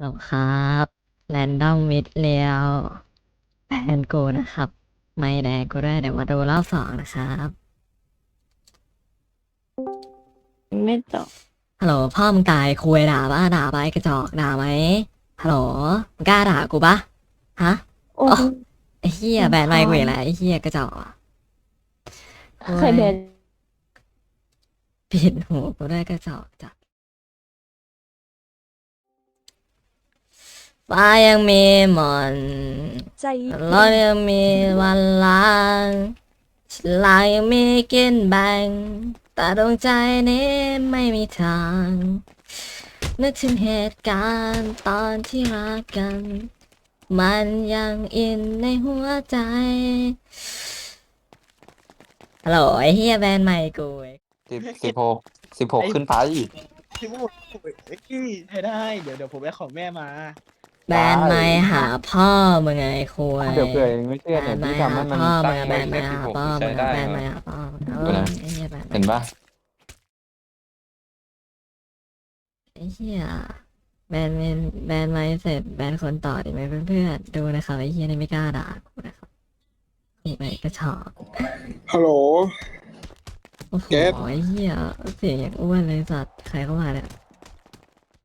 หรอครับแรนดอมมิดเลียวแฟนกูนะครับ ไม่แดงกูด้วยเดี๋ยวมาดูรอบสองนะครับ ไม่ตอบฮัลโหลพ่อมึงตายคุยด่าปะด่าไปกระจอกด่าไหมฮัลโหลมึงกล้าด่ากูปะฮะโอ้อ๋อไอ้เหี้ยแบนไมค์กูอีกแล้วไอ้เหี้ยกระจอกอะใครแบนปิดหูกูได้กระจอกจัด ฟ้ายังมีหมอนใจเรายังมีวันล้างฉลากยังมีกินแบ่ง แต่ดวงใจนี้ไม่มีทาง นึกถึงเหตุการณ์ตอนที่รักกัน มันยังอินในหัวใจฮัลโหลไอ้เฮียแบนใหม่กูเว้ยสิบสิบหกสิบหกขึ้นไป พี่พูดเอ้ยให้ได้ เดี๋ยวเดี๋ยวผมไปขอแม่มา แบนใหม่หาพ่อมึงไงคุยเดี๋ยวเผื่อเองไม่เชื่อแบเนี่ยนใหม่พี่หาทำให้มันพ่อมึตั้งงอะแบนใหม่เลขสิหาบหกพ่อมึใช้งได้อะแบนใหม่นะหาพ่อมึงเอดูอนะไอ้เหี้ยแบนใหม่เห็นปะไอ้เหี้ยแบนแบนแบนไม้เสร็จแบนคนต่อดีไหมเพื่อนๆดูนะครับไอ้เหี้ยนี่ไม่กล้าด่ากูนะครับนี่ไปกระชอกฮัลโหล โอ้โหเก็ต ไอ้เหี้ยเสียงอย่างอ้วนเลยสัตว์ใครเข้ามาเนี่ย